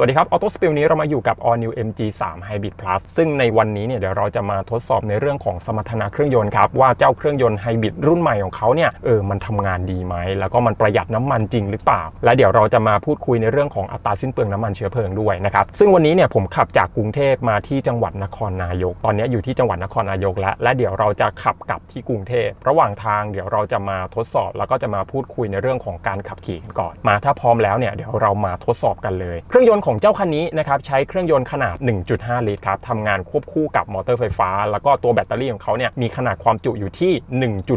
สวัสดีครับออโต้สปิลนี้เรามาอยู่กับ All New MG 3 Hybrid Plus ซึ่งในวันนี้เนี่ยเดี๋ยวเราจะมาทดสอบในเรื่องของสมรรถนะเครื่องยนต์ครับ ว่าเจ้าเครื่องยนต์ไฮบริดรุ่นใหม่ของเขาเนี่ยเออมันทำงานดีไหม แล้วก็มันประหยัดน้ำมันจริงหรือเปล่า และเดี๋ยวเราจะมาพูดคุยในเรื่องของอัตราสิ้นเปลืองน้ำมันเชื้อเพลิงด้วยนะครับ ซึ่งวันนี้เนี่ยผมขับจากกรุงเทพมาที่จังหวัดนครนายก ตอนนี้อยู่ที่จังหวัดนครนายกแล้วและเดี๋ยวเราจะขับกลับที่กรุงเทพระหว่างทางเดี๋ยวเราจะมาทดสอบ แล้วก็จะมาพูดคุยในเรื่องของการขับขี่กันก่อนมาถ้าพร้อมแล้วเนี่ยเดี๋ยวเรามาทดสอบกันเลยเครื่องยนต์ของเจ้าคันนี้นะครับใช้เครื่องยนต์ขนาด 1.5 ลิตรครับทำงานควบคู่กับมอเตอร์ไฟฟ้า แล้วก็ตัวแบตเตอรี่ของเขาเนี่ยมีขนาดความจุอยู่ที่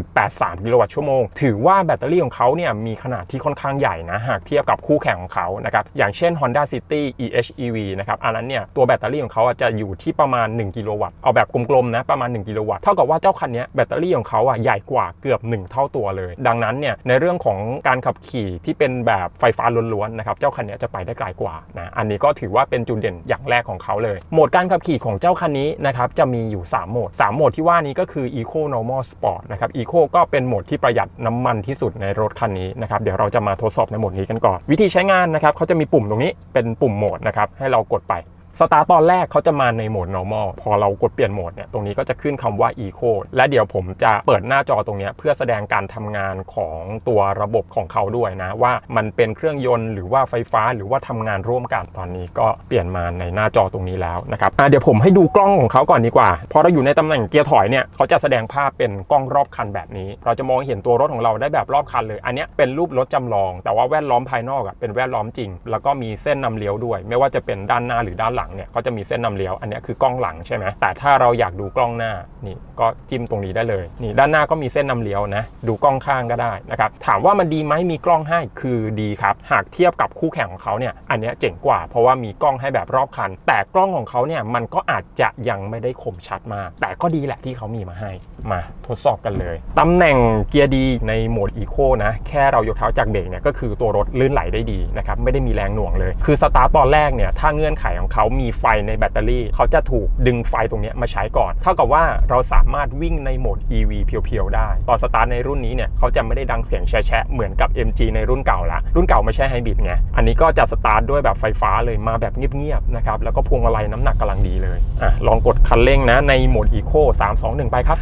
1.83 กิโลวัตต์ชั่วโมง ถือว่าแบตเตอรี่ของเขาเนี่ยมีขนาดที่ค่อนข้างใหญ่นะหากเทียบกับคู่แข่งของเขานะครับอย่างเช่น Honda City EHEV นะครับอันนั้นเนี่ยตัวแบตเตอรี่ของเขาจะอยู่ที่ประมาณ 1 กิโลวัตต์เอาแบบกลมๆนะประมาณ 1 กิโลวัตต์เท่ากับว่าเจ้าคันนี้แบตเตอรี่ของเขาอะใหญ่กว่าเกือบ 1 เท่าตัวเลย ดังนั้นเนี่ยในเรื่องของการขับขี่ที่เป็นแบบไฟฟ้าล้วนๆนะครับเจ้าคันนี้จะไปได้ไกลกว่านะอันนี้ก็ถือว่าเป็นจุดเด่นอย่างแรกของเขาเลย โหมดการขับขี่ของเจ้าคันนี้นะครับจะมีอยู่ 3 โหมด 3 โหมดที่ว่านี้ก็คือ Eco Normal Sport นะครับ Eco ก็เป็นโหมดที่ประหยัดน้ำมันที่สุดในรถคันนี้นะครับเดี๋ยวเราจะมาทดสอบในโหมดนี้กันก่อน วิธีใช้งานนะครับเขาจะมีปุ่มตรงนี้เป็นปุ่มโหมดนะครับให้เรากดไป สตาร์ตตอนแรกเขาจะมาในโหมด normal พอเรากดเปลี่ยนโหมดเนี่ยตรงนี้ก็จะขึ้นคำว่า eco และเดี๋ยวผมจะเปิดหน้าจอตรงนี้เพื่อแสดงการทำงานของตัวระบบของเขาด้วยนะ ว่ามันเป็นเครื่องยนต์หรือว่าไฟฟ้าหรือว่าทำงานร่วมกันตอนนี้ก็เปลี่ยนมาในหน้าจอตรงนี้แล้วนะครับเดี๋ยวผมให้ดูกล้องของเขาก่อนดีกว่า พอเราอยู่ในตำแหน่งเกียร์ถอยเนี่ยเขาจะแสดงภาพเป็นกล้องรอบคันแบบนี้ เราจะมองเห็นตัวรถของเราได้แบบรอบคันเลย อันนี้เป็นรูปรถจำลอง แต่ว่าแวดล้อมภายนอกอะเป็นแวดล้อมจริง แล้วก็มีเส้นนำเลี้ยวด้วย ไม่ว่าจะเป็นด้านหน้าหรือด้านหลังเนี่ยเขาจะมีเส้นนำเลี้ยวอันนี้คือกล้องหลังใช่ไหมแต่ถ้าเราอยากดูกล้องหน้านี่ก็จิ้มตรงนี้ได้เลยนี่ด้านหน้าก็มีเส้นนำเลี้ยวนะดูกล้องข้างก็ได้นะครับถามว่ามันดีไหมมีกล้องให้คือดีครับหากเทียบกับคู่แข่งของเขาเนี่ยอันนี้เจ๋งกว่า เพราะว่ามีกล้องให้แบบรอบคัน แต่กล้องของเขาเนี่ยมันก็อาจจะยังไม่ได้คมชัดมาก แต่ก็ดีแหละที่เขามีมาให้มาทดสอบกันเลยตำแหน่งเกียร์ดีในโหมดอีโคนะแค่เรายกเท้าจากเบรกเนี่ยก็คือตัวรถลื่นไหลได้ดีนะครับไม่ได้มีแรงหน่วงเลย คือสตาร์ตตอนแรกเนี่ยถ้าเงื่อนไขของเขามีไฟในแบตเตอรี่ เขาจะถูกดึงไฟตรงนี้มาใช้ก่อน เท่ากับว่าเราสามารถวิ่งในโหมด EV เพียวๆ ได้ ตอนสตาร์ทในรุ่นนี้เนี่ยเขาจะไม่ได้ดังเสียงแฉะเหมือนกับ MG ในรุ่นเก่าละ รุ่นเก่าไม่ใช่ไฮบริดไง อันนี้ก็จะสตาร์ทด้วยแบบไฟฟ้าเลยมาแบบเงียบๆ นะครับ แล้วก็พวงมาลัยน้ำหนักกำลังดีเลย อะ ลองกดคันเร่งนะในโหมด Eco 3 2 1 ไปครับ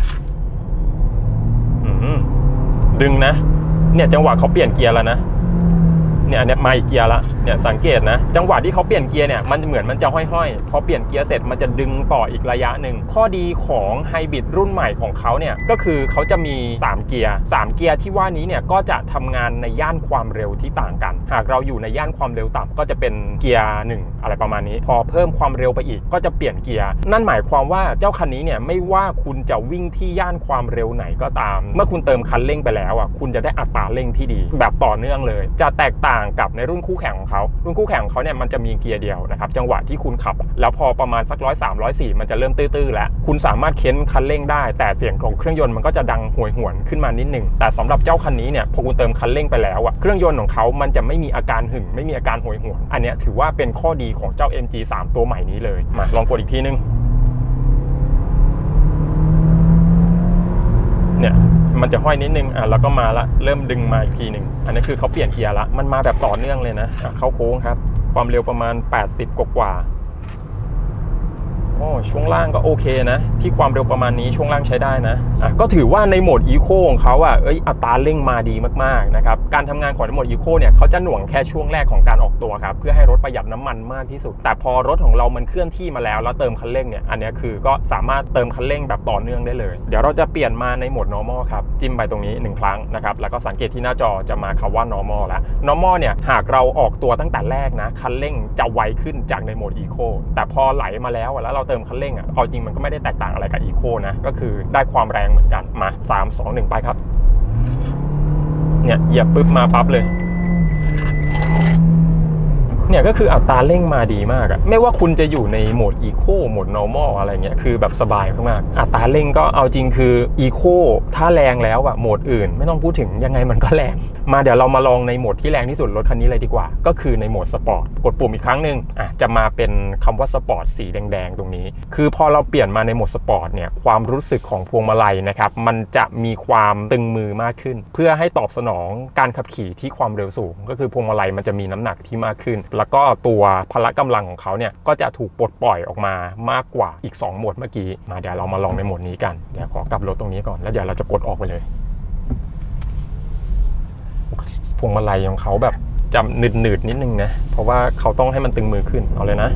ดึงนะ เนี่ยจังหวะเขาเปลี่ยนเกียร์แล้วนะ เนี่ยอันเนี้ยมาอีกเกียร์ละเนี่ยสังเกตนะ จังหวะที่เขาเปลี่ยนเกียร์เนี่ยมันเหมือนมันจะห้อยๆ พอเปลี่ยนเกียร์เสร็จมันจะดึงต่ออีกระยะหนึ่ง ข้อดีของไฮบริดรุ่นใหม่ของเขาเนี่ยก็คือเขาจะมี 3 เกียร์3เกียร์ที่ว่านี้เนี่ยก็จะทำงานในย่านความเร็วที่ต่างกัน หากเราอยู่ในย่านความเร็วต่ำก็จะเป็นเกียร์หนึ่งอะไรประมาณนี้ พอเพิ่มความเร็วไปอีกก็จะเปลี่ยนเกียร์นั่นหมายความว่าเจ้าคันนี้เนี่ยไม่ว่าคุณจะวิ่งที่ย่านความเร็วไหนก็ตาม เมื่อคุณเติมคันเร่งไปแล้วอะคุณจะได้อัตราเร่งที่ดี แบบต่อเนื่องเลย จะแตกต่างกับในรุ่นคู่แข่งของเขารุ่นคู่แข่งของเขาเนี่ยมันจะมีเกียร์เดียวนะครับจังหวะที่คุณขับ แล้วพอประมาณสักร้อยสามร้อยสี่มันจะเริ่มตื้อๆแล้วคุณสามารถเค้นคันเร่งได้ แต่เสียงของเครื่องยนต์มันก็จะดังห่วยหวนขึ้นมานิดหนึ่งแต่สำหรับเจ้าคันนี้เนี่ยพอคุณเติมคันเร่งไปแล้วอะเครื่องยนต์ของเขามันจะไม่มีอาการหึ่งไม่มีอาการห่วยหวน อันนี้ถือว่าเป็นข้อดีของเจ้า MG3 ตัวใหม่นี้เลยมาลองกดอีกทีนึง เนี่ย มันจะห้อยนิดนึงอะแล้วก็มาละเริ่มดึงมาอีกทีหนึ่งอันนี้คือเขาเปลี่ยนเกียร์ละมันมาแบบต่อเนื่องเลยนะอะเข้าโค้งครับ ความเร็วประมาณ 80 กว่า โอ้ช่วงล่างก็โอเคนะ ที่ความเร็วประมาณนี้ช่วงล่างใช้ได้นะอะก็ถือว่าในโหมดอีโคของเขาอะเอ้ยอัตราเร่งมาดีมากๆนะครับการทำงานของในโหมดอีโคเนี่ยเขาจะหน่วงแค่ช่วงแรกของการออกตัวครับเพื่อให้รถประหยัดน้ำมันมากที่สุด แต่พอรถของเรามันเคลื่อนที่มาแล้ว แล้วเติมคันเร่งเนี่ยอันนี้คือก็สามารถเติมคันเร่งแบบต่อเนื่องได้เลย เดี๋ยวเราจะเปลี่ยนมาในโหมด normal ครับจิ้มไปตรงนี้หนึ่งครั้งนะครับแล้วก็สังเกตที่หน้าจอจะมาคำว่า normal แล้ว normal เนี่ยหากเราออกตัวตั้งแต่แรกนะคันเร่งจะไวขึ้นจากในโหมด eco แต่พอไหลมาแล้วแล้วเราเติมคันเร่งอะเอาจริงมันก็ไม่ได้แตกต่างอะไรกับอีโคนะ ก็คือได้ความแรงเหมือนกันมา 3 2 1 ไปครับ เนี่ยเหยียบปุ๊บมาปั๊บเลย เนี่ยก็คืออัตราเร่งมาดีมากอะไม่ว่าคุณจะอยู่ในโหมด Eco โหมด normal อะไรเงี้ยคือแบบสบายมากๆอัตราเร่งก็เอาจริงคือ Eco ถ้าแรงแล้วอะโหมดอื่น ไม่ต้องพูดถึงยังไงมันก็แรง มาเดี๋ยวเรามาลองในโหมดที่แรงที่สุดรถคันนี้เลยดีกว่า ก็คือในโหมดสปอร์ตกดปุ่มอีกครั้งหนึ่งอะจะมาเป็นคำว่าสปอร์ตสีแดงๆ ตรงนี้ คือพอเราเปลี่ยนมาในโหมดสปอร์ตเนี่ยความรู้สึกของพวงมาลัยนะครับมันจะมีความตึงมือมากขึ้น เพื่อให้ตอบสนองการขับขี่ที่ความเร็วสูง ก็คือพวงมาลัยมันจะมีน้ำหนักที่มากขึ้นแล้วก็ตัวพละกำลังของเขาเนี่ยก็จะถูกปลดปล่อยออกมามากกว่าอีก2โหมดเมื่อกี้ มาเดี๋ยวเรามาลองในโหมดนี้กัน เดี๋ยวขอกลับรถตรงนี้ก่อนแล้วเดี๋ยวเราจะกดออกไปเลยพวงมาลัยของเขาแบบจะหนืดหนืดๆนิดนึงนะ เพราะว่าเขาต้องให้มันตึงมือขึ้น เอาเลยนะ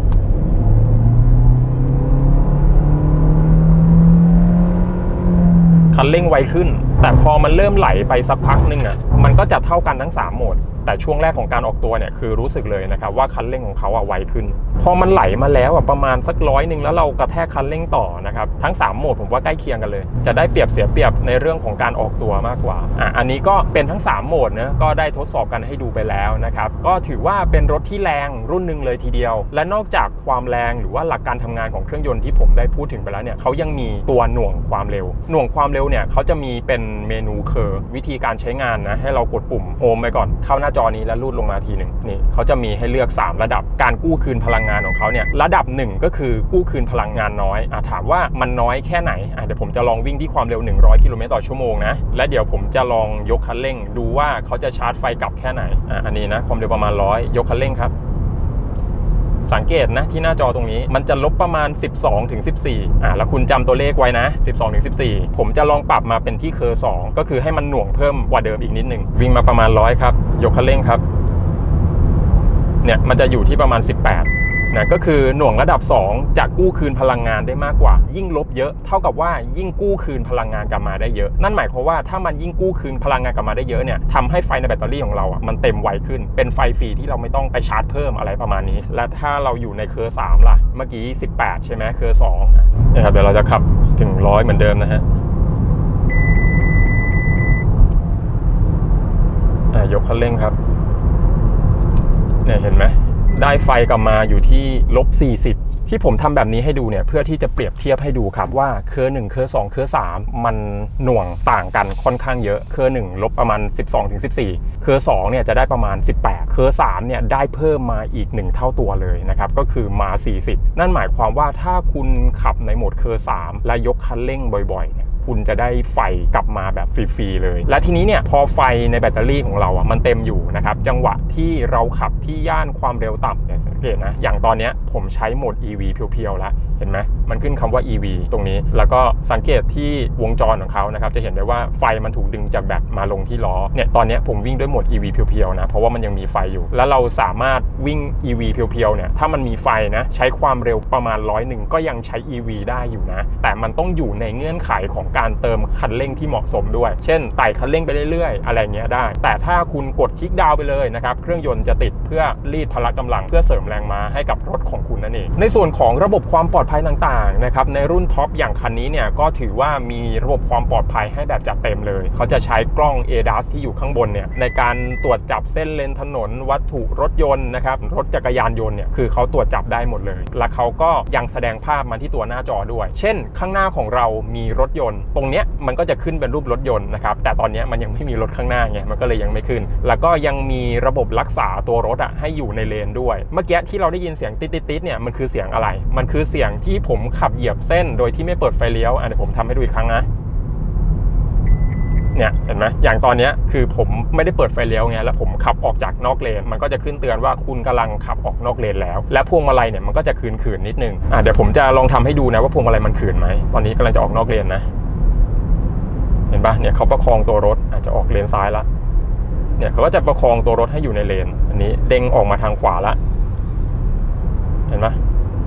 คันเร่งไวขึ้น แต่พอมันเริ่มไหลไปสักพักหนึงอะ มันก็จะเท่ากันทั้ง 3 โหมด แต่ช่วงแรกของการออกตัวเนี่ยคือรู้สึกเลยนะครับว่าคันเร่งของเขาอะไวขึ้น พอมันไหลมาแล้วอะประมาณสักร้อยหนึ่งแล้วเรากระแทกคันเร่งต่อนะครับทั้ง 3 โหมดผมว่าใกล้เคียงกันเลย จะได้เปรียบเสียเปรียบในเรื่องของการออกตัวมากกว่าอะอันนี้ก็เป็นทั้ง 3 โหมดนะก็ได้ทดสอบกันให้ดูไปแล้วนะครับก็ถือว่าเป็นรถที่แรงรุ่นหนึ่งเลยทีเดียว และนอกจากความแรงหรือว่าหลักการทำงานของเครื่องยนต์ที่ผมได้พูดถึงไปแล้วเนี่ยเขายังมีตัวหน่วงความเร็ว หน่วงความเร็วเนี่ยเขาจะมีเป็นเมนูเคอร์วิธีการใช้งานนะให้เรากดปุ่มโฮมไปก่อนเข้าหน้าจอนี้แล้วลูดลงมาทีหนึ่งนี่เขาจะมีให้เลือก 3 ระดับการกู้คืนพลังงานของเขาเนี่ยระดับ 1 ก็คือกู้คืนพลังงานน้อยอะถามว่ามันน้อยแค่ไหนเดี๋ยวผมจะลองวิ่งที่ความเร็ว 100 กิโลเมตรต่อชั่วโมงนะและเดี๋ยวผมจะลองยกคันเร่ง ดูว่าเขาจะชาร์จไฟกลับแค่ไหนอะอันนี้นะความเร็วประมาณ 100 ยกคันเร่งครับ สังเกตนะที่หน้าจอตรงนี้มันจะลบประมาณ 12ถึง14อ่าแล้วคุณจำตัวเลขไว้นะ 12ถึง14 ผมจะลองปรับมาเป็นที่เคอร์2ก็คือให้มันหน่วงเพิ่มกว่าเดิมอีกนิดหนึ่งวิ่งมาประมาณ 100 ครับ ยกคันเร่งครับ เนี่ยมันจะอยู่ที่ประมาณ 18 นะก็คือหน่วงระดับ 2จะกู้คืนพลังงานได้มากกว่า ยิ่งลบเยอะเท่ากับว่ายิ่งกู้คืนพลังงานกลับมาได้เยอะ นั่นหมายความว่าถ้ามันยิ่งกู้คืนพลังงานกลับมาได้เยอะเนี่ยทำให้ไฟในแบตเตอรี่ของเราอะมันเต็มไวขึ้น เป็นไฟฟรีที่เราไม่ต้องไปชาร์จเพิ่มอะไรประมาณนี้ และถ้าเราอยู่ในเคอร์3ล่ะเมื่อกี้ 18 ใช่ไหมเคอร์2อะนะครับเดี๋ยวเราจะขับถึงร้อยเหมือนเดิมนะฮะยกคันเร่งครับเนี่ยเห็นไหม ได้ไฟกลับมาอยู่ที่ลบ40 ที่ผมทำแบบนี้ให้ดูเนี่ยเพื่อที่จะเปรียบเทียบให้ดูครับว่าเคอร์1เคอร์2เคอร์3มันหน่วงต่างกันค่อนข้างเยอะเคอร์1ลบประมาณ 12ถึง14 เคอร์2เนี่ยจะได้ประมาณ 18 เคอร์3เนี่ยได้เพิ่มมาอีก 1 เท่าตัวเลยนะครับก็คือมา 40 นั่นหมายความว่าถ้าคุณขับในโหมดเคอร์3และยกคันเร่งบ่อยๆเนี่ย คุณจะได้ไฟกลับมาแบบฟรีๆเลย และทีนี้เนี่ยพอไฟในแบตเตอรี่ของเราอะมันเต็มอยู่นะครับจังหวะที่เราขับที่ย่านความเร็วต่ำเนี่ยสังเกตนะอย่างตอนเนี้ยผมใช้โหมด EV เพียวๆแล้วเห็นไหมมันขึ้นคำว่า EV ตรงนี้ แล้วก็สังเกตที่วงจรของเขานะครับจะเห็นได้ว่าไฟมันถูกดึงจากแบตมาลงที่ล้อเนี่ยตอนนี้ผมวิ่งด้วยโหมด EV เพียวๆนะเพราะว่ามันยังมีไฟอยู่ แล้วเราสามารถวิ่ง EV เพียวๆเนี่ยถ้ามันมีไฟนะใช้ความเร็วประมาณร้อยหนึ่งก็ยังใช้ EV ได้อยู่นะ แต่มันต้องอยู่ในเงื่อนไขของการเติมคันเร่งที่เหมาะสมด้วย เช่นไต่คันเร่งไปเรื่อยๆ อะไรเงี้ยได้ แต่ถ้าคุณกดคลิกดาวไปเลยนะครับเครื่องยนต์จะติดเพื่อรีดพละกำลังเพื่อเสริมแรงม้าให้กับรถของคุณนั่นเอง ในส่วนของระบบความปลอดภัยต่างๆนะครับในรุ่นท็อปอย่างคันนี้เนี่ยก็ถือว่ามีระบบความปลอดภัยให้แบบจัดเต็มเลย เขาจะใช้กล้อง ADAS ที่อยู่ข้างบนเนี่ยในการตรวจจับเส้นเลนถนน วัตถุรถยนต์นะครับรถจักรยานยนต์เนี่ยคือเขาตรวจจับได้หมดเลย และเขาก็ยังแสดงภาพมาที่ตัวหน้าจอด้วย เช่น ข้างหน้าของเรามีรถยนต์ตรงเนี้ยมันก็จะขึ้นเป็นรูปรถยนต์นะครับ แต่ตอนเนี้ยมันยังไม่มีรถข้างหน้าไงมันก็เลยยังไม่ขึ้น แล้วก็ยังมีระบบรักษาตัวรถอะให้อยู่ในเลนด้วย เมื่อกี้ที่เราได้ยินเสียงติดติดๆๆเนี่ยมันคือเสียงอะไร มันคือเสียงที่ผมขับเหยียบเส้น โดยที่ไม่เปิดไฟเลี้ยวอะเดี๋ยวผมทำให้ดูอีกครั้งนะเนี่ยเห็นไหมอย่างตอนเนี้ยคือผมไม่ได้เปิดไฟเลี้ยวไงแล้วผมขับออกจากนอกเลน มันก็จะขึ้นเตือนว่าคุณกำลังขับออกนอกเลนแล้ว และพวงมาลัยเนี่ยมันก็จะคืนขืนๆนิดนึงอะเดี๋ยวผมจะลองทำให้ดูนะว่าพวงมาลัยมันขืนไหมตอนนี้กำลังจะออกนอกเลนนะ ห็นปะเนี่ยเขาประคองตัวรถอาจจะออกเลนซ้ายละ เนี่ยเขาก็จะประคองตัวรถให้อยู่ในเลน อันนี้เด้งออกมาทางขวาละ เห็นไหม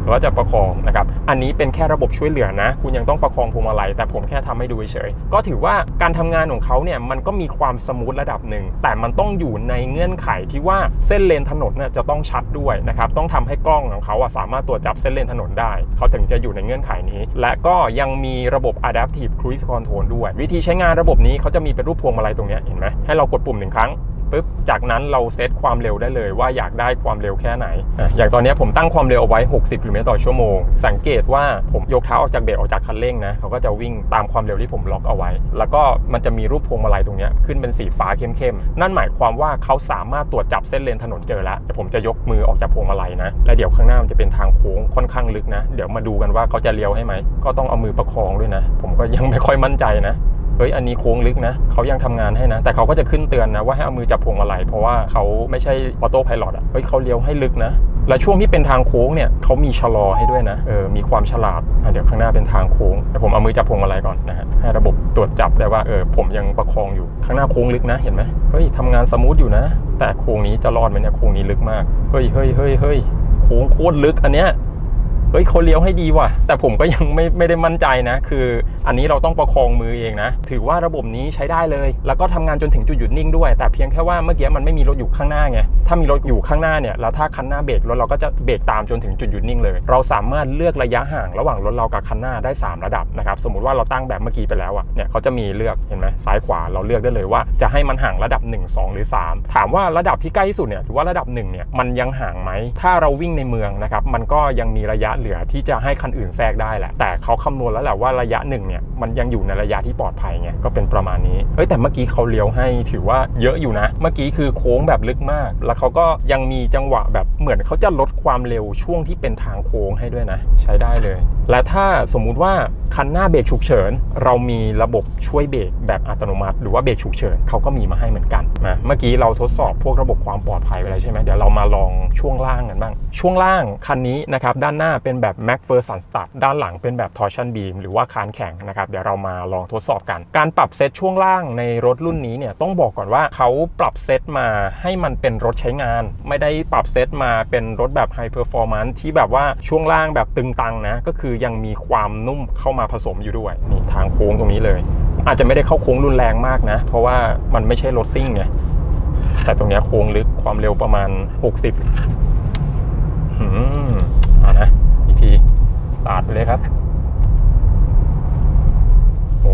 ก็จะประคองนะครับ อันนี้เป็นแค่ระบบช่วยเหลือนะ คุณยังต้องประคองพวงมาลัย แต่ผมแค่ทำให้ดูเฉยๆก็ถือว่าการทำงานของเขาเนี่ยมันก็มีความสมูทระดับหนึ่ง แต่มันต้องอยู่ในเงื่อนไขที่ว่าเส้นเลนถนนเนี่ยจะต้องชัดด้วยนะครับ ต้องทำให้กล้องของเขาอะสามารถตรวจจับเส้นเลนถนนได้ เขาถึงจะอยู่ในเงื่อนไขนี้ และก็ยังมีระบบ adaptive cruise control ด้วย วิธีใช้งานระบบนี้เขาจะมีเป็นรูปพวงมาลัยตรงนี้เห็นไหมให้เรากดปุ่มหนึ่งครั้ง ปุ๊บจากนั้นเราเซตความเร็วได้เลยว่าอยากได้ความเร็วแค่ไหนออย่างตอนนี้ผมตั้งความเร็วเอาไว้ 60กิโลเมตรต่อชั่วโมง สังเกตว่าผมยกเท้าออกจากเบรกออกจากคันเร่งนะเขาก็จะวิ่งตามความเร็วที่ผมล็อกเอาไว้ แล้วก็มันจะมีรูปพวงมาลัยตรงนี้ขึ้นเป็นสีฟ้าเข้มๆ นั่นหมายความว่าเขาสามารถตรวจจับเส้นเลนถนนเจอแล้วเดี๋ยวผมจะยกมือออกจากพวงมาลัยนะ และเดี๋ยวข้างหน้ามันจะเป็นทางโค้งค่อนข้างลึกนะ เดี๋ยวมาดูกันว่าเขาจะเลี้ยวให้ไหม ก็ต้องเอามือประคองด้วยนะ ผมก็ยังไม่ค่อยมั่นใจนะ เฮ้ยอันนี้โค้งลึกนะเขายังทำงานให้นะ แต่เขาก็จะขึ้นเตือนนะว่าให้เอามือจับพวงมาลัยเพราะว่าเขาไม่ใช่ออโต้พายโอะเฮ้ยเขาเลี้ยวให้ลึกนะ และช่วงที่เป็นทางโค้งเนี่ยเขามีชะลอให้ด้วยนะเออมีความฉลาดอะเดี๋ยวข้างหน้าเป็นทางโค้งเดี๋ยวผมเอามือจับพวงมาลัยก่อนนะฮะให้ระบบตรวจจับได้ว่าเออผมยังประคองอยู่ข้างหน้าโค้งลึกนะเห็นไหมเฮ้ยทำงานสมูทอยู่นะ แต่โค้งนี้จะรอดไหมเนี่ยโค้งนี้ลึกมากเฮ้ยเฮ้ยเฮ้ยเฮ้ยโค้งโคตรลึกอันเนี้ยเฮ้ยเขาเลี้ยวให้ดีว่ะ แต่ผมก็ยังไม่ไม่ได้มั่นใจนะ คืออันนี้เราต้องประคองมือเองนะ ถือว่าระบบนี้ใช้ได้เลย แล้วก็ทำงานจนถึงจุดหยุดนิ่งด้วย แต่เพียงแค่ว่าเมื่อกี้มันไม่มีรถอยู่ข้างหน้าไง ถ้ามีรถอยู่ข้างหน้าเนี่ย แล้วถ้าคันหน้าเบรกรถเราก็จะเบรกตามจนถึงจุดหยุดนิ่งเลย เราสามารถเลือกระยะห่างระหว่างรถเรากับคันหน้าได้ 3 ระดับนะครับ สมมุติว่าเราตั้งแบบเมื่อกี้ไปแล้วอะ เนี่ยเขาจะมีเลือกเห็นไหมซ้ายขวาเราเลือกได้เลยว่าจะให้มันห่างระดับ 1 2 หรือ 3 ถามว่าระดับที่ใกล้ที่สุดเนี่ยหรือว่าระดับ1เนี่ยมันยังห่างไหม ถ้าเราวิ่งในเมืองนะครับมันก็ยังมีระยะเหลือที่จะให้คันอื่นแทรกได้แหละแต่เขาคำนวณแล้วแหละว่าระยะหนึ่งเนี่ยมันยังอยู่ในระยะที่ปลอดภัยไงก็เป็นประมาณนี้เฮ้ยแต่เมื่อกี้เขาเลี้ยวให้ถือว่าเยอะอยู่นะ เมื่อกี้คือโค้งแบบลึกมาก แล้วเขาก็ยังมีจังหวะแบบเหมือนเขาจะลดความเร็วช่วงที่เป็นทางโค้งให้ด้วยนะ ใช้ได้เลย และถ้าสมมุติว่าคันหน้าเบรกฉุกเฉิน เรามีระบบช่วยเบรกแบบอัตโนมัติ หรือว่าเบรกฉุกเฉินเขาก็มีมาให้เหมือนกันนะเมื่อกี้เราทดสอบพวกระบบความปลอดภัยไปแล้วใช่ไหมเดี๋ยวเรามาลองช่วงล่างกันบ้าง ช่วงล่างคันนี้นะครับด้านหน้าเป็นแบบ MacPherson Start ด้านหลังเป็นแบบ Torsion Beam หรือว่าคานแข็งนะครับเดี๋ยวเรามาลองทดสอบกัน การปรับเซตช่วงล่างในรถรุ่นนี้เนี่ยต้องบอกก่อนว่าเขาปรับเซตมาให้มันเป็นรถใช้งาน ไม่ได้ปรับเซตมาเป็นรถแบบ High Performance ที่แบบว่าช่วงล่างแบบตึงตังนะก็คือยังมีความนุ่มเข้ามาผสมอยู่ด้วยนี่ทางโค้งตรงนี้เลย อาจจะไม่ได้เข้าโค้งรุนแรงมากนะ เพราะว่ามันไม่ใช่รถซิ่งไงแต่ตรงนี้โค้งลึกความเร็วประมาณ 60หืมเอานะอีกทีสตาร์ทไปเลยครับ โ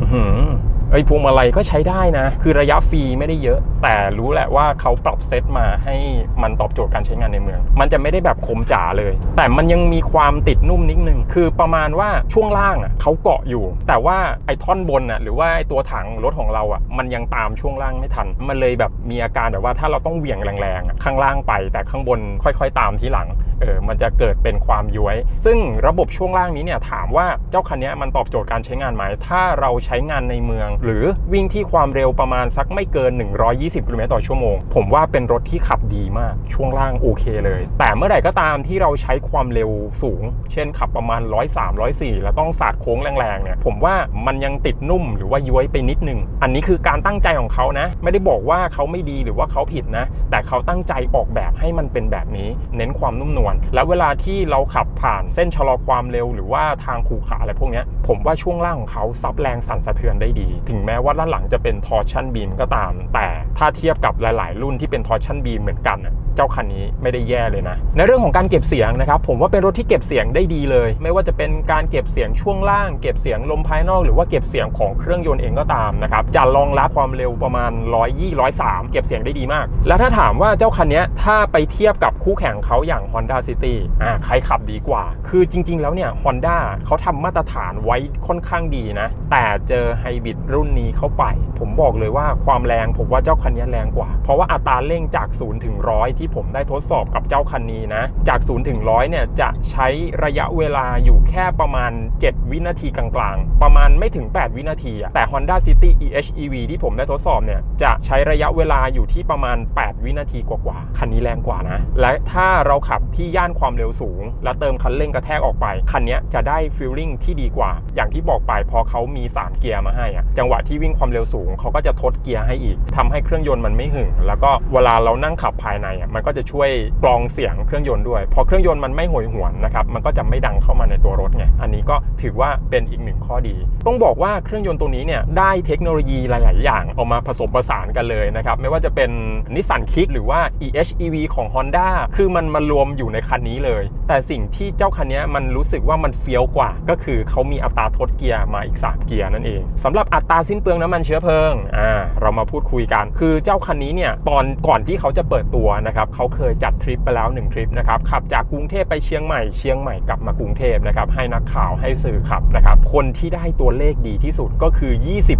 อ้หือ เอ้พวงมาลัยก็ใช้ได้นะ คือระยะฟรีไม่ได้เยอะ แต่รู้แหละว่าเขาปรับเซตมาให้มันตอบโจทย์การใช้งานในเมือง มันจะไม่ได้แบบคมจ๋าเลย แต่มันยังมีความติดนุ่มนิดนึง คือประมาณว่าช่วงล่างอะเขาเกาะอยู่ แต่ว่าไอ้ท่อนบนอะหรือว่าไอ้ตัวถังรถของเราอะมันยังตามช่วงล่างไม่ทัน มันเลยแบบมีอาการแบบว่าถ้าเราต้องเหวี่ยงแรงๆข้างล่างไป แต่ข้างบนค่อย ๆ ตามที่หลังเออมันจะเกิดเป็นความย้วย ซึ่งระบบช่วงล่างนี้เนี่ยถามว่าเจ้าคันนี้มันตอบโจทย์การใช้งานไหมถ้าเราใช้งานในเมืองหรือวิ่งที่ความเร็วประมาณสักไม่เกิน 120กิโลเมตรต่อชั่วโมง ผมว่าเป็นรถที่ขับดีมาก ช่วงล่างโอเคเลย แต่เมื่อไหร่ก็ตามที่เราใช้ความเร็วสูง เช่นขับประมาณ 103 104 แล้วต้องสาดโค้งแรงๆเนี่ย ผมว่ามันยังติดนุ่มหรือว่าย้วยไปนิดนึง อันนี้คือการตั้งใจของเขานะ ไม่ได้บอกว่าเขาไม่ดีหรือว่าเขาผิดนะ แต่เขาตั้งใจออกแบบให้มันเป็นแบบนี้ เน้นความนุ่มนวล แล้วเวลาที่เราขับผ่านเส้นชะลอความเร็ว หรือว่าทางขูขาอะไรพวกนี้ ผมว่าช่วงล่างของเขาซับแรงสั่นสะเทือนได้ดีถึงแม้ว่าด้านหลังจะเป็นทอร์ชันบีมก็ตาม แต่ถ้าเทียบกับหลาย ๆ รุ่นที่เป็นทอร์ชันบีมเหมือนกันเจ้าคันนี้ไม่ได้แย่เลยนะ ในเรื่องของการเก็บเสียงนะครับผมว่าเป็นรถที่เก็บเสียงได้ดีเลย ไม่ว่าจะเป็นการเก็บเสียงช่วงล่าง เก็บเสียงลมภายนอก หรือว่าเก็บเสียงของเครื่องยนต์เองก็ตามนะครับจะรองรับความเร็วประมาณ 120 103 เก็บเสียงได้ดีมาก แล้วถ้าถามว่าเจ้าคันนี้ถ้าไปเทียบกับคู่แข่งเขาอย่าง Honda City อ่าใครขับดีกว่า คือจริง ๆ แล้วเนี่ย Honda เขาทำมาตรฐานไว้ค่อนข้างดีนะ แต่เจอไฮบริดรุ่นนี้เข้าไป ผมบอกเลยว่าความแรงผมว่าเจ้าคันนี้แรงกว่า เพราะว่าอัตราเร่งจาก0ถึง100 ที่ผมได้ทดสอบกับเจ้าคันนี้นะ จาก0ถึง100เนี่ยจะใช้ระยะเวลาอยู่แค่ประมาณ 7 วินาทีกลางๆ ประมาณไม่ถึง 8 วินาทีอะแต่ Honda City EHEV ที่ผมได้ทดสอบเนี่ยจะใช้ระยะเวลาอยู่ที่ประมาณ 8 วินาทีกว่าๆคันนี้แรงกว่านะ และถ้าเราขับที่ย่านความเร็วสูง แล้วเติมคันเร่งกระแทกออกไปคันนี้จะได้ฟีลลิ่งที่ดีกว่า อย่างที่บอกไปพอเขามี 3 เกียร์มาให้อะจังหวะที่วิ่งความเร็วสูงเขาก็จะทดเกียร์ให้อีกทำให้เครื่องยนต์มันไม่หึ่ง แล้วก็เวลาเรานั่งขับภายในอะมันก็จะช่วยกรองเสียงเครื่องยนต์ด้วย พอเครื่องยนต์มันไม่โหยหวนนะครับมันก็จะไม่ดังเข้ามาในตัวรถไงอันนี้ก็ถือว่าเป็นอีกหนึ่งข้อดี ต้องบอกว่าเครื่องยนต์ตัวนี้เนี่ยได้เทคโนโลยีหลาย ๆ อย่างเอามาผสมผสานกันเลยนะครับไม่ว่าจะเป็นนิสสันคิกหรือว่า EHEV ของ Honda คือมันมารวมอยู่ในคันนี้เลย แต่สิ่งที่เจ้าคันนี้มันรู้สึกว่ามันเฟี้ยวกว่า ก็คือเขามีอัตราทดเกียร์มาอีก 3 เกียร์นั่นเองสำหรับอัตราาสิ้นเปลืองน้ำมันเชื้อเพลิงอ่าเรามาพูดคุยกัน คือเจ้าคันนี้เนี่ยตอนก่อนที่เขาจะเปิดตัวนะครับเขาเคยจัดทริปไปแล้ว1ทริปนะครับขับจากกรุงเทพไปเชียงใหม่เชียงใหม่กลับมากรุงเทพนะครับให้นักข่าวให้สื่อขับนะครับคนที่ได้ตัวเลขดีที่สุดก็คือ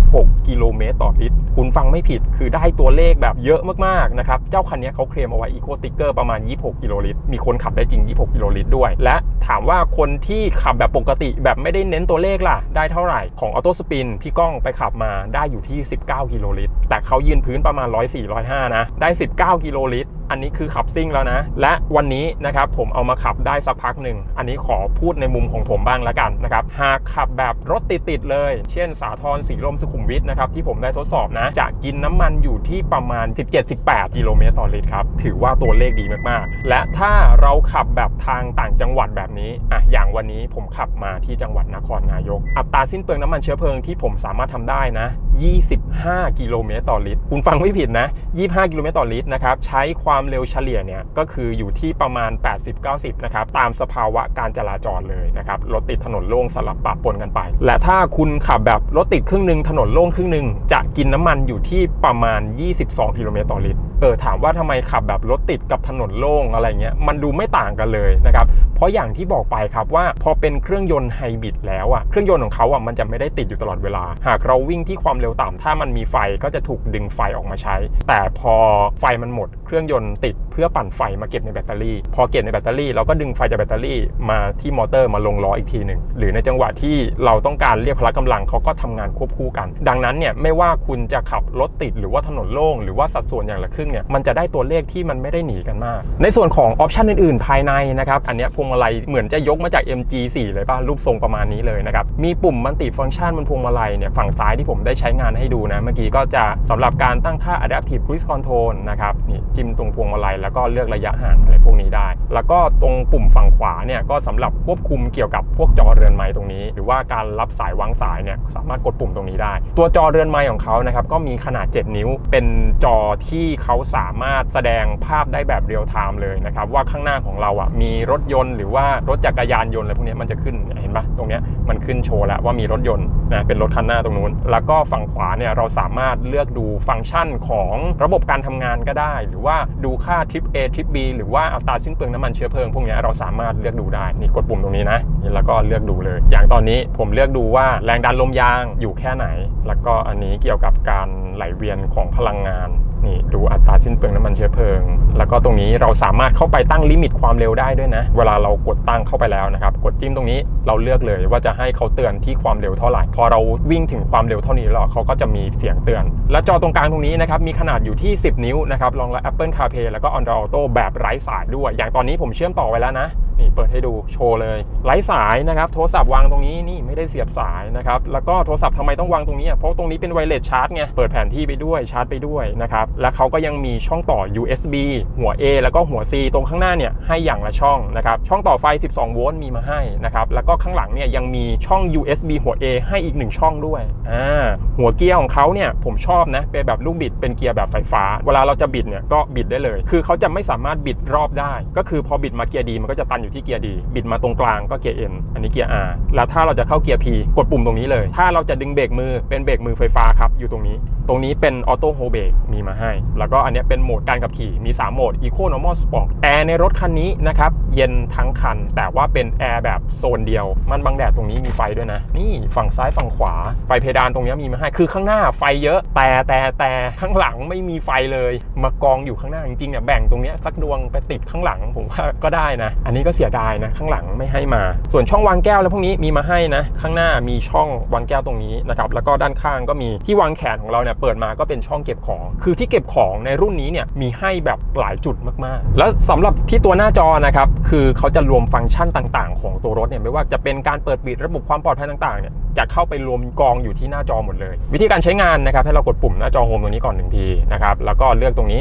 26 กิโลเมตรต่อลิตรคุณฟังไม่ผิดคือได้ตัวเลขแบบเยอะมากๆนะครับเจ้าคันนี้เขาเคลมเอาไว้อีโคติกเกอร์ประมาณ 26 กิโลลิตร มีคนขับได้จริง 26 กิโลลิตรด้วย และถามว่าคนที่ขับแบบปกติแบบไม่ได้เน้นตัวเลขล่ะได้เท่าไหร่ของออโตสปินพี่ก้องไปขับมาได้อยู่ที่ 19 กิโลลิตร แต่เขายืนพื้นประมาณ 104 105 นะ ได้ 19 กิโลลิตร อันนี้คือขับซิ่งแล้วนะ และวันนี้นะครับผมเอามาขับได้สักพักหนึ่ง อันนี้ขอพูดในมุมของผมบ้างแล้วกันนะครับ หากขับแบบรถติดๆเลย เช่นสาทรสีลมสุขุมวิทนะครับที่ผมได้ทดสอบนะ จะกินน้ำมันอยู่ที่ประมาณ 17-18 กิโลเมตรต่อลิตรครับ ถือว่าตัวเลขดีมากๆ และถ้าเราขับแบบทางต่างจังหวัดแบบนี้อะอย่างวันนี้ผมขับมาที่จังหวัดนครนายก อัตราสิ้นเปลืองน้ำมันเชื้อเพลิงที่ผมสามารถทำได้นะ 25 กิโลเมตรต่อลิตร คุณฟังไม่ผิดนะ 25 กิโลเมตรต่อลิตรนะครับ ใช้ความเร็วเฉลี่ยเนี่ยก็คืออยู่ที่ประมาณ 80-90 นะครับ ตามสภาวะการจราจรเลยนะครับ รถติดถนนโล่งสลับปะปนกันไป และถ้าคุณขับแบบรถติดครึ่งหนึ่งถนนโล่งครึ่งหนึ่งจะกินน้ำมันอยู่ที่ประมาณ 22 กิโลเมตรต่อลิตรเออถามว่าทำไมขับแบบรถติดกับถนนโล่งอะไรเงี้ยมันดูไม่ต่างกันเลยนะครับเพราะอย่างที่บอกไปครับว่าพอเป็นเครื่องยนต์ไฮบริดแล้วอะเครื่องยนต์ของเขาอะมันจะไม่ได้ติดอยู่ตลอดเวลา หากเราวิ่งที่ความเร็วต่ำถ้ามันมีไฟก็จะถูกดึงไฟออกมาใช้ แต่พอไฟมันหมดเครื่องยนต์ติดเพื่อปั่นไฟมาเก็บในแบตเตอรี่ พอเก็บในแบตเตอรี่เราก็ดึงไฟจากแบตเตอรี่มาที่มอเตอร์มาลงล้ออีกทีหนึ่งหรือในจังหวะที่เราต้องการเรียกพละกำลังเขาก็ทำงานควบคู่กัน ดังนั้นเนี่ยไม่ว่าคุณจะขับรถติดหรือว่าถนนโล่งหรือว่าสัดส่วนอย่างละครึ่งเนี่ยมันจะได้ตัวเลขที่มันไม่ได้หนีกันมาก ในส่วนของออปชันอื่นๆ ภายในนะครับอันนี้พวงมาลัยเหมือนจะยกมาจาก MG4 เลยป่ะรูปทรงประมาณนี้เลยนะครับมีปุ่มมัลติฟังก์ชันบนพวงมาลัยเนี่ยฝั่งซ้ายที่ผมได้ใช้งานให้ดูนะเมื่อกี้ก็จะสำหรับการตั้งค่า adaptive cruise control นะครับนี่จิ้มตรงพวงมาลัยแล้วก็เลือกระยะห่างอะไรพวกนี้ได้ แล้วก็ตรงปุ่มฝั่งขวาเนี่ยก็สำหรับควบคุมเกี่ยวกับพวกจอเรือนไม้ตรงนี้ หรือว่าการรับสายวางสายเนี่ยสามารถกดปุ่มตรงนี้ได้ ตัวจอเรือนไม้ของเขานะครับก็มีขนาด 7 นิ้ว เป็นจอที่เขาสามารถแสดงภาพได้แบบเรียลไทม์เลยนะครับว่าข้างหน้าของเราอะมีรถยนต์หรือว่ารถจักรยานยนต์อะไรพวกนี้มันจะขึ้นเห็นปะตรงเนี้ยมันขึ้นโชว์แล้วว่ามีรถยนต์นะเป็นรถคันหน้าตรงนู้น แล้วก็ฝั่งขวาเนี่ยเราสามารถเลือกดูฟังก์ชันของระบบการทำงานก็ได้ หรือว่าดูค่าทริป A ทริป B หรือว่าอัตราสิ้นเปลืองน้ำมันเชื้อเพลิงพวกนี้เราสามารถเลือกดูได้นี่กดปุ่มตรงนี้นะนี่แล้วก็เลือกดูเลย อย่างตอนนี้ผมเลือกดูว่าแรงดันลมยางอยู่แค่ไหน แล้วก็อันนี้เกี่ยวกับการไหลเวียนของพลังงาน นี่ดูอัตราสิ้นเปลืองน้ำมันเชื้อเพลิง แล้วก็ตรงนี้เราสามารถเข้าไปตั้งลิมิตความเร็วได้ด้วยนะ เวลาเรากดตั้งเข้าไปแล้วนะครับ กดจิ้มตรงนี้เราเลือกเลยว่าจะให้เขาเตือนที่ความเร็วเท่าไหร่ พอเราวิ่งถึงความเร็วเท่านี้แล้วเขาก็จะมีเสียงเตือน และจอตรงกลางตรงนี้นะครับมีขนาดอยู่ที่ 10 นิ้วนะครับรองรับ Apple CarPlay แล้วก็ Android Auto แบบไร้สายด้วย อย่างตอนนี้ผมเชื่อมต่อไว้แล้วนะนี่เปิดให้ดูโชว์เลยไร้สายนะครับโทรศัพท์วางตรงนี้นี่ไม่ได้เสียบสายนะครับแล้วก็โทรศัพท์ทำไมต้องวางตรงนี้เพราะตรงนี้เป็นไวเลสชาร์จไงเปิดแผนที่ไปด้วยชาร์จไปด้วยนะครับและเขาก็ยังมีช่องต่อ USB หัว A แล้วก็หัว C ตรงข้างหน้าเนี่ยให้อย่างละช่องนะครับช่องต่อไฟ 12 โวลต์มีมาให้นะครับแล้วก็ข้างหลังเนี่ยยังมีช่อง USB หัว A ให้อีกหนึ่งช่องด้วยอ่าหัวเกียร์ของเขาเนี่ยผมชอบนะเป็นแบบลูกบิดเป็นเกียร์แบบไฟฟ้า เวลาเราจะบิดเนี่ยก็บิดได้เลย คือเขาจะไม่สามารถบิดรอบได้ ก็คือพอบิดมาเกียร์ดีมันก็จะตันอยู่ที่เกียร์ดี บิดมาตรงกลางก็เกียร์ N อันนี้เกียร์ R แล้วถ้าเราจะเข้าเกียร์ P กดปุ่มตรงนี้เลย ถ้าเราจะดึงเบรกมือเป็นเบรกมือไฟฟ้าครับอยู่ตรงนี้ ตรงนี้เป็นออโต้โฮเบรกมีมาให้แล้วก็อันนี้เป็นโหมดการขับขี่มี 3 โหมด Eco Normal Sport แอร์ในรถคันนี้นะครับ เย็นทั้งคัน แต่ว่าเป็นแอร์แบบโซนเดียว มันบังแดดตรงนี้มีไฟด้วยนะ นี่ฝั่งซ้ายฝั่งขวา ไฟเพดานตรงนี้มีมาให้ คือข้างหน้าไฟเยอะ แต่แต่แต่ข้างหลังไม่มีไฟเลย มากองอยู่ข้างหน้าจริงๆเนี่ยแบ่งตรงนี้สักดวงไปติดข้างหลังผมว่าก็ได้นะ อันนี้ก็เสียดายนะข้างหลังไม่ให้มา ส่วนช่องวางแก้วแล้วพวกนี้มีมาให้นะ ข้างหน้ามีช่องวางแก้วตรงนี้นะครับ แล้วก็ด้านข้างก็มีที่วางแขนของเราเนี่ยเปิดมาก็เป็นช่องเก็บของ คือที่เก็บของในรุ่นนี้เนี่ยมีให้แบบหลายจุดมากๆ แล้วสำหรับที่ตัวหน้าจอนะครับคือเขาจะรวมฟังก์ชันต่าง ๆ ของตัวรถเนี่ยไม่ว่าจะเป็นการเปิดปิดระบบความปลอดภัยต่างๆเนี่ยจะเข้าไปรวมกองอยู่ที่หน้าจอหมดเลย วิธีการใช้งานนะครับให้เรากดปุ่มหน้าจอโฮมตรงนี้ก่อนหนึ่งทีนะครับแล้วก็เลือกตรงนี้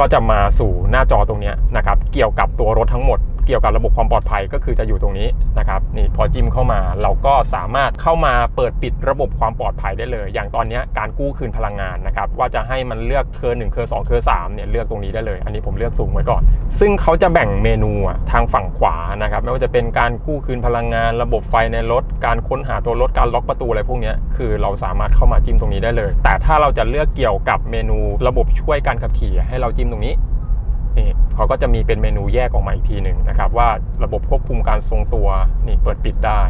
ก็จะมาสู่หน้าจอตรงนี้นะครับเกี่ยวกับตัวรถทั้งหมด เกี่ยวกับระบบความปลอดภัยก็คือจะอยู่ตรงนี้นะครับนี่พอจิ้มเข้ามาเราก็สามารถเข้ามาเปิดปิดระบบความปลอดภัยได้เลย อย่างตอนนี้การกู้คืนพลังงานนะครับว่าจะให้มันเลือกเคอร์หนึ่งเคอร์สองเคอร์สามเนี่ยเลือกตรงนี้ได้เลย อันนี้ผมเลือกสูงไว้ก่อน ซึ่งเขาจะแบ่งเมนูทางฝั่งขวานะครับไม่ว่าจะเป็นการกู้คืนพลังงาน ระบบไฟในรถ การค้นหาตัวรถการล็อกประตูอะไรพวกนี้คือเราสามารถเข้ามาจิ้มตรงนี้ได้เลย แต่ถ้าเราจะเลือกเกี่ยวกับเมนูระบบช่วยการขับขี่ให้เราจิ้มตรงนี้ นี่เขาก็จะมีเป็นเมนูแยกออกมาอีกทีหนึ่งนะครับ ว่าระบบควบคุมการทรงตัวนี่เปิดปิดได้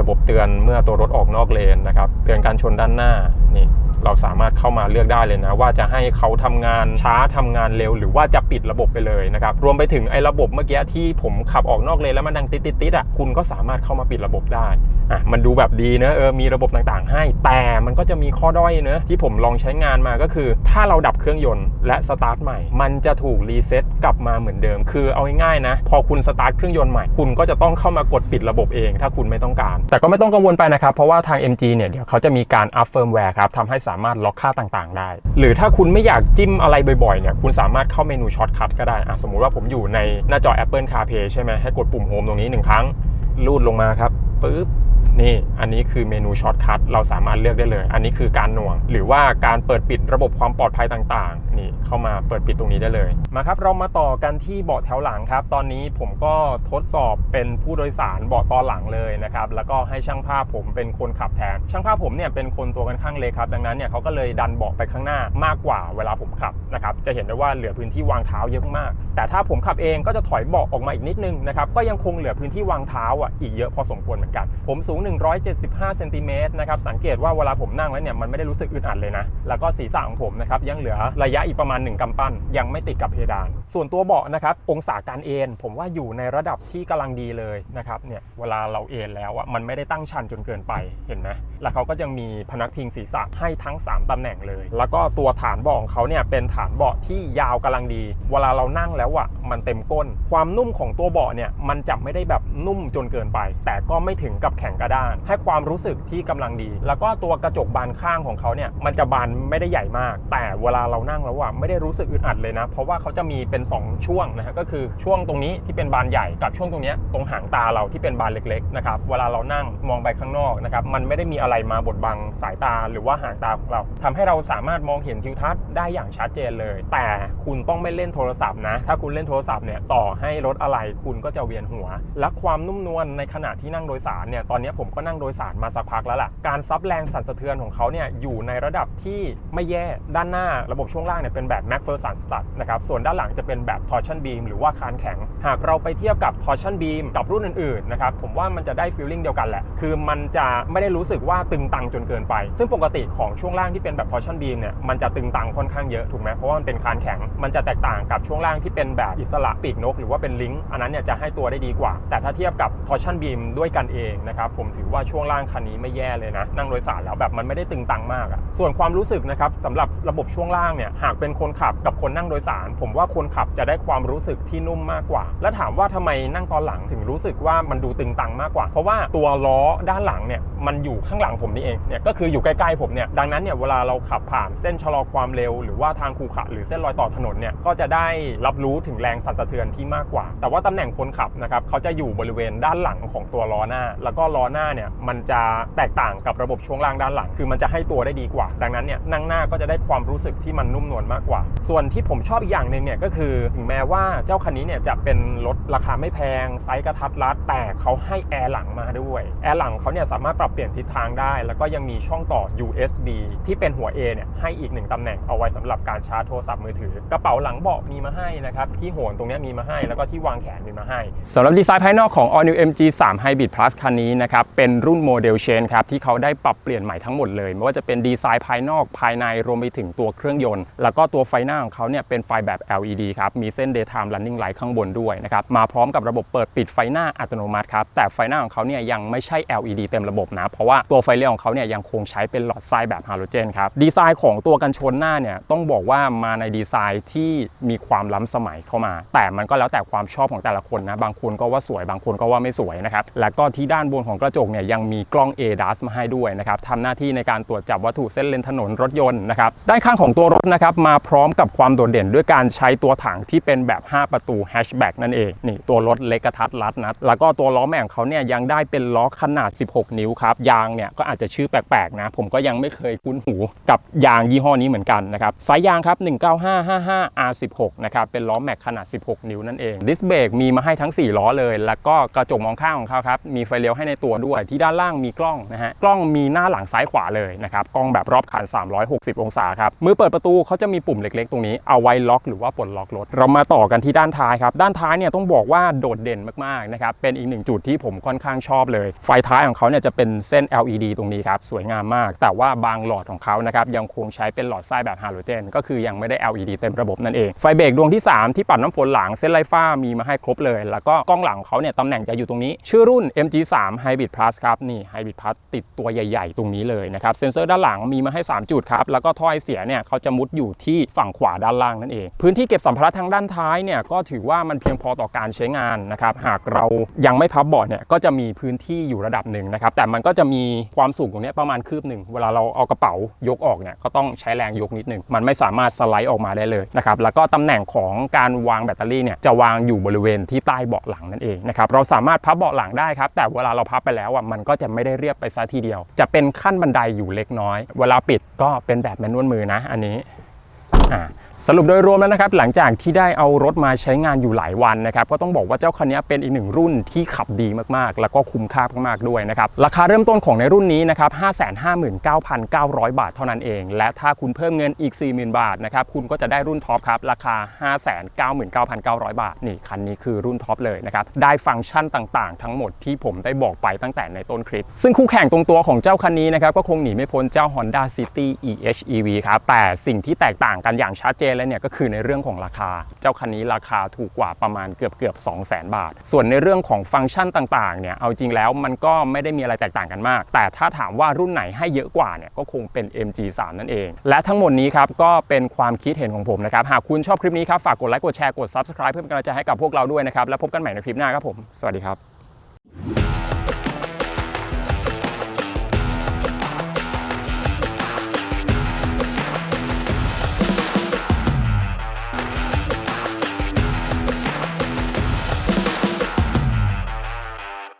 ระบบเตือนเมื่อตัวรถออกนอกเลนนะครับเตือนการชนด้านหน้านี่เราสามารถเข้ามาเลือกได้เลยนะ ว่าจะให้เขาทำงานช้าทำงานเร็ว หรือว่าจะปิดระบบไปเลยนะครับรวมไปถึงไอ้ระบบเมื่อกี้ที่ผมขับออกนอกเลนแล้วมันดังติดติดติดอะคุณก็สามารถเข้ามาปิดระบบได้อะมันดูแบบดีนะเออมีระบบต่างๆ ให้ แต่มันก็จะมีข้อด้อยเนะที่ผมลองใช้งานมาก็คือ ถ้าเราดับเครื่องยนต์และสตาร์ทใหม่ มันจะถูกรีเซ็ตกลับมาเหมือนเดิม คือเอาง่ายๆนะ พอคุณสตาร์ทเครื่องยนต์ใหม่ คุณก็จะต้องเข้ามากดปิดระบบเอง ถ้าคุณไม่ต้องการ แต่ก็ไม่ต้องกังวลไปนะครับ เพราะว่าทาง MG เนี่ย เดี๋ยวเขาจะมีการอัพเฟิร์มแวร์ครับทำให้สามารถล็อกค่าต่างๆ ได้ หรือถ้าคุณไม่อยากจิ้มอะไรบ่อยๆ เนี่ย คุณสามารถเข้าเมนูช็อตคัทก็ได้อะสมมุติว่าผมอยู่ในหน้าจอ Apple CarPlay ใช่ไหมให้กดปุ่มโฮมตรงนี้หนึ่งครั้งลูดลงมาครับปึ๊บ นี่อันนี้คือเมนูช็อตคัทเราสามารถเลือกได้เลย อันนี้คือการหน่วง หรือว่าการเปิดปิดระบบความปลอดภัยต่างๆ นี่เข้ามาเปิดปิดตรงนี้ได้เลย มาครับเรามาต่อกันที่เบาะแถวหลังครับ ตอนนี้ผมก็ทดสอบเป็นผู้โดยสารเบาะตอนหลังเลยนะครับ แล้วก็ให้ช่างภาพผมเป็นคนขับแทน ช่างภาพผมเนี่ยเป็นคนตัวกันข้างเล็กครับ ดังนั้นเนี่ยเขาก็เลยดันเบาะไปข้างหน้ามากกว่าเวลาผมขับนะครับ จะเห็นได้ว่าเหลือพื้นที่วางเท้าเยอะมาก แต่ถ้าผมขับเองก็จะถอยเบาะออกมาอีกนิดนึงนะครับ ก็ยังคงเหลือพื้นที่วางเท้าอะอีกเยอะพอสมควรเหมือนกัน ผมสูง175เซนติเมตรนะครับสังเกตว่าเวลาผมนั่งแล้วเนี่ยมันไม่ได้รู้สึกอึดอัดเลยนะ แล้วก็ศีรษะของผมนะครับยังเหลือระยะอีกประมาณ 1กำปั้น ยังไม่ติดกับเพดาน ส่วนตัวเบาะนะครับองศาการเอนผมว่าอยู่ในระดับที่กำลังดีเลยนะครับเนี่ยเวลาเราเอนแล้วอะมันไม่ได้ตั้งชันจนเกินไปเห็นไหมแล้วเขาก็ยังมีพนักพิงศีรษะให้ทั้ง 3ตำแหน่งเลย แล้วก็ตัวฐานเบาะของเขาเนี่ยเป็นฐานเบาะที่ยาวกำลังดี เวลาเรานั่งแล้วอะมันเต็มก้น ความนุ่มของตัวเบาะเนี่ยมันจะไม่ได้แบบนุ่มจนเกินไป แต่ก็ไม่ถึงกับแข็งกระด้างให้ความรู้สึกที่กำลังดี แล้วก็ตัวกระจกบานข้างของเขาเนี่ยมันจะบานไม่ได้ใหญ่มาก แต่เวลาเรานั่งแล้วอะไม่ได้รู้สึกอึดอัดเลยนะ เพราะว่าเขาจะมีเป็น 2 ช่วงนะฮะก็คือช่วงตรงนี้ที่เป็นบานใหญ่กับช่วงตรงนี้ตรงหางตาเราที่เป็นบานเล็กๆนะครับเวลาเรานั่งมองไปข้างนอกนะครับมันไม่ได้มีอะไรมาบดบังสายตาหรือว่าหางตาของเราทำให้เราสามารถมองเห็นทิวทัศน์ได้อย่างชัดเจนเลย แต่คุณต้องไม่เล่นโทรศัพท์นะ ถ้าคุณเล่นโทรศัพท์เนี่ยต่อให้รถอะไรคุณก็จะเวียนหัว และความนุ่มนวลในขณะที่นั่งโดยสารเนี่ยตอนนี้ผมก็นั่งโดยสารมาสักพักแล้วล่ะ การซับแรงสั่นสะเทือนของเขาเนี่ยอยู่ในระดับที่ไม่แย่ ด้านหน้าระบบช่วงล่างเนี่ยเป็นแบบ MacPherson Stud นะครับ ส่วนด้านหลังจะเป็นแบบ Torsion Beam หรือว่าคานแข็ง หากเราไปเทียบกับ Torsion Beam กับรุ่นอื่นๆ นะครับ ผมว่ามันจะได้ feeling เดียวกันแหละ คือมันจะไม่ได้รู้สึกว่าตึงตังจนเกินไป ซึ่งปกติของช่วงล่างที่เป็นแบบ Torsion Beam เนี่ย มันจะตึงตังค่อนข้างเยอะ ถูกไหมเพราะว่ามันเป็นคานแข็ง มันจะแตกต่างกับช่วงล่างที่เป็นแบบอิสระปีกนก หรือว่าเป็นลิงก์ อันนั้นเนี่ยจะให้ตัวได้ดีกว่า แต่ถ้าเทียบกับ Torsion Beam ด้วยกันเองนะครับผมถือว่าช่วงล่างคันนี้ไม่แย่เลยนะ นั่งโดยสารแล้วแบบมันไม่ได้ตึงตังมากอะส่วนความรู้สึกนะครับสำหรับระบบช่วงล่างเนี่ยหากเป็นคนขับกับคนนั่งโดยสาร ผมว่าคนขับจะได้ความรู้สึกที่นุ่มมากกว่า และถามว่าทำไมนั่งตอนหลังถึงรู้สึกว่ามันดูตึงตังมากกว่า เพราะว่าตัวล้อด้านหลังเนี่ยมันอยู่ข้างหลังผมนี่เองเนี่ยก็คืออยู่ใกล้ๆผมเนี่ยดังนั้นเนี่ยเวลาเราขับผ่านเส้นชะลอความเร็ว หรือว่าทางคูขระหรือเส้นรอยต่อถนนเนี่ยก็จะได้รับรู้ถึงแรงสั่นสะเทือนที่มากกว่า แต่ว่าตำแหน่งคนขับนะครับเขาจะอยู่บริเวณด้านหลังของตัวล้อหน้า แล้วก็ล้อหน้าเนี่ยมันจะแตกต่างกับระบบช่วงล่างด้านหลัง คือมันจะให้ตัวได้ดีกว่า ดังนั้นเนี่ยนั่งหน้าก็จะได้ความรู้สึกที่มันนุ่มนวลมากกว่า ส่วนที่ผมชอบอีกอย่างหนึ่งเนี่ยก็คือถึงแม้ว่าเจ้าคันนี้เนี่ยจะเป็นรถราคาไม่แพงไซส์กระทัดรัดแต่เขาให้แอร์หลังมาด้วยแอร์หลังเขาเนี่ยสามารถปรับเปลี่ยนทิศทางได้ แล้วก็ยังมีช่องต่อ USB ที่เป็นหัว A เนี่ยให้อีกหนึ่งตำแหน่งเอาไว้สำหรับการชาร์จโทรศัพท์มือถือกระเป๋าหลังเบาะมีมาให้นะครับที่โหนตรงนี้มีมาให้แล้วก็ที่วางแขนมีมาให้สำหรับดีไซน์ภายนอกของ All New MG 3 Hybrid Plus คันนี้นะครับเป็นรุ่นโมเดลเชนครับที่เขาได้ปรับเปลี่ยนใหม่ทั้งหมดเลย ไม่ว่าจะเป็นดีไซน์ภายนอกภายในรวมไปถึงตัวเครื่องยนต์ แล้วก็ตัวไฟหน้าของเขาเนี่ยเป็นไฟแบบ LED ครับมีเส้น daytime running light ข้างบนด้วยนะครับมาพร้อมกับระบบเปิดปิดไฟหน้าอัตโนมัติครับแต่ไฟหน้าของเขาเนี่ยยังไม่ใช่ LED เต็มระบบนะเพราะว่าตัวไฟเลี้ยวของเขาเนี่ยยังคงใช้เป็นหลอดไส้แบบฮาโลเจนครับดีไซน์ของตัวกันชนหน้าเนี่ยต้องบอกว่ามาในดีไซน์ที่มีความล้ำสมัยเข้ามา แต่มันก็แล้วแต่ความชอบของแต่ละคนนะบางคนก็ว่าสวยบางคนก็ว่าไม่สวยนะครับแล้วก็ที่ด้านบนของกระจกเนี่ยยังมีกล้อง ADAS มาให้ด้วยนะครับทำหน้าที่ในการตรวจจับวัตถุเส้นเลนถนนรถยนต์นะครับด้านข้างของตัวรถนะครับมาพร้อมกับความโดดเด่นด้วยการใช้ตัวถังที่เป็นแบบ 5 ประตูแฮชแบ็กนั่นเองนี่ตัวรถเล็กกระทัดรัดนะแล้วก็ตัวล้อแม่งเขาเนี่ยยังได้เป็นล้อขนาด 16 นิ้วครับยางเนี่ยก็อาจจะชื่อแปลกๆนะผมก็ยังไม่เคยคุ้นหูกับยางยี่ห้อนี้เหมือนกันนะครับสายยางครับ 19555 R16 นะครับเป็นล้อแม็กขนาด 16 นิ้วนั่นเองดิสเบรกมีมาให้ทั้ง 4 ล้อเลย แล้วก็กระจกมองข้างของเขาครับมีไฟเลี้ยวให้ในตัวด้วยที่ด้านล่างมีกล้องนะฮะกล้องมีหน้าหลังซ้ายขวาเลยนะครับกล้องแบบรอบคัน 360 องศาครับมือเปิดประตูเขาจะมีปุ่มเล็กๆ ตรงนี้เอาไว้ล็อกหรือว่าปลดล็อกรถ เรามาต่อกันที่ด้านท้ายครับด้านท้ายเนี่ยต้องบอกว่าโดดเด่นมากๆนะครับเป็นอีกหนึ่งจุดที่ผมค่อนข้างชอบเลย ไฟท้ายของเขาเนี่ยจะเป็นเส้น LED ตรงนี้ครับสวยงามมาก แต่ว่าบางหลอดของเขานะครับยังคงใช้เป็นหลอดไส้แบบฮาโลเจนก็คือยังไม่ได้ LED เต็มระบบนั่นเองไฟเบรกดวงที่ 3 ที่ปัดน้ำฝนหลังเส้นไล่ฟ้ามีมาให้ครบเลย แล้วก็กล้องหลังของเขาเนี่ยตำแหน่งจะอยู่ตรงนี้ ชื่อรุ่น MG3 Hybrid Plus ครับนี่ Hybrid Plus ติดตัวใหญ่ ๆ ตรงนี้เลยนะครับเซ็นเซอร์ด้านหลังมีมาให้ 3 จุดครับ แล้วก็ท่อไอเสียเนี่ยเขาจะมุดอยู่ที่ฝั่งขวาด้านล่างนั่นเอง พื้นที่เก็บสัมภาระทางด้านท้ายเนี่ยก็ถือว่ามันเพียงพอต่อการใช้งานนะครับหากเรายังไม่พับเบาะเนี่ยก็จะมีพื้นที่อยู่ระดับหนึ่งนะครับแต่มันก็จะมีความสูงตรงนี้ประมาณคืบหนึ่งเวลาเราเอากระเป๋ายกออกเนี่ยก็ต้องใช้แรงยกนิดหนึ่งมันไม่สามารถสไลด์ออกมาได้เลยนะครับแล้วก็ตำแหน่งของการวางแบตเตอรี่เนี่ยจะวางอยู่บริเวณที่ใต้เบาะหลังนั่นเองนะครับเราสามารถพับเบาะหลังได้ครับแต่เวลาเราพับไปแล้วอะมันก็จะไม่ได้เรียบไปซะทีเดียว จะเป็นขั้นบันไดอยู่เล็กน้อย เวลาปิดก็เป็นแบบแมนนวลมือนะ อันนี้อ่า สรุปโดยรวมแล้วนะครับหลังจากที่ได้เอารถมาใช้งานอยู่หลายวันนะครับก็ต้องบอกว่าเจ้าคันนี้เป็นอีกหนึ่งรุ่นที่ขับดีมากๆ แล้วก็คุ้มค่ามากๆด้วยนะครับราคาเริ่มต้นของในรุ่นนี้นะครับ 559,900 บาทเท่านั้นเอง และถ้าคุณเพิ่มเงินอีก 40,000 บาทนะครับคุณก็จะได้รุ่นท็อปครับราคา 599,900 บาทนี่คันนี้คือรุ่นท็อปเลยนะครับได้ฟังก์ชันต่างๆ ทั้งหมดที่ผมได้บอกไปตั้งแต่ในต้นคลิป ซึ่งคู่แข่งตรงตัวของเจ้าคันนี้นะครับก็คงหนีไม่พ้นเจ้า Honda City EHEV ครับแต่สิ่งที่แตกต่างกันอย่างชัดเจนเลยเนี่ยก็คือในเรื่องของราคา เจ้าคันนี้ราคาถูกกว่าประมาณเกือบเกือบ2 0 0 0 0 0 บาท ส่วนในเรื่องของฟังก์ชันต่างๆเนี่ยเอาจริงแล้วมันก็ไม่ได้มีอะไรแตกต่างกันมาก แต่ถ้าถามว่ารุ่นไหนให้เยอะกว่าเนี่ยก็คงเป็น MG3 นั่นเอง และทั้งหมดนี้ครับก็เป็นความคิดเห็นของผมนะครับหากคุณชอบคลิปนี้ครับฝากกดไลค์กดแชร์กด Subscribe เพื่อเป็นกำลังใจให้กับพวกเราด้วยนะครับแล้วพบกันใหม่ในคลิปหน้าครับผมสวัสดีครับ